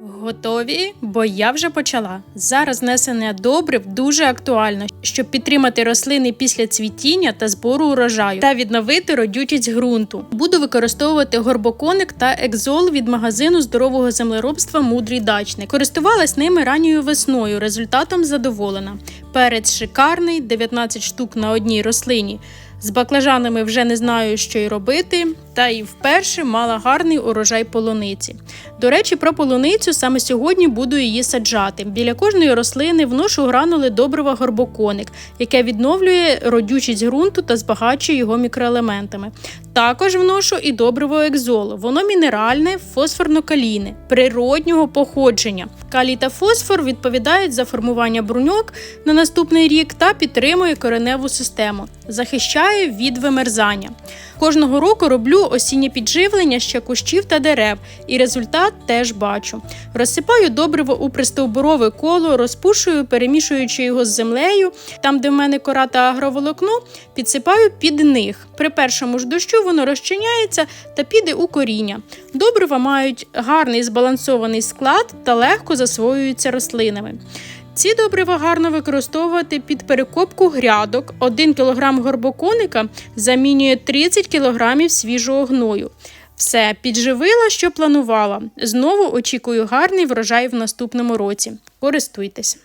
Готові? Бо я вже почала. Зараз внесення добрив дуже актуально, щоб підтримати рослини після цвітіння та збору урожаю та відновити родючість ґрунту. Буду використовувати горбоконик та екзол від магазину здорового землеробства Мудрий дачник. Користувалась ними ранньою весною. Результатом задоволена. Перець шикарний, 19 штук на одній рослині. З баклажанами вже не знаю, що й робити, та і вперше мала гарний урожай полуниці. До речі, про полуницю саме сьогодні буду її саджати. Біля кожної рослини вношу гранули добрива горбоконик, яке відновлює родючість ґрунту та збагачує його мікроелементами. Також вношу і добриво екзол. Воно мінеральне, фосфорно-калійне, природнього походження. Калій та фосфор відповідають за формування бруньок на наступний рік та підтримує кореневу систему, захищає від вимерзання. Кожного року роблю осіннє підживлення ще кущів та дерев, і результат теж бачу. Розсипаю добриво у пристовбурове коло, розпушую, перемішуючи його з землею. Там, де в мене кора та агроволокно, підсипаю під них. При першому ж дощу воно розчиняється та піде у коріння. Добрива мають гарний збалансований склад та легко засвоюються рослинами. Ці добрива гарно використовувати під перекопку грядок. 1 кг горбоконика замінює 30 кг свіжого гною. Все, підживила, що планувала. Знову очікую гарний врожай в наступному році. Користуйтесь!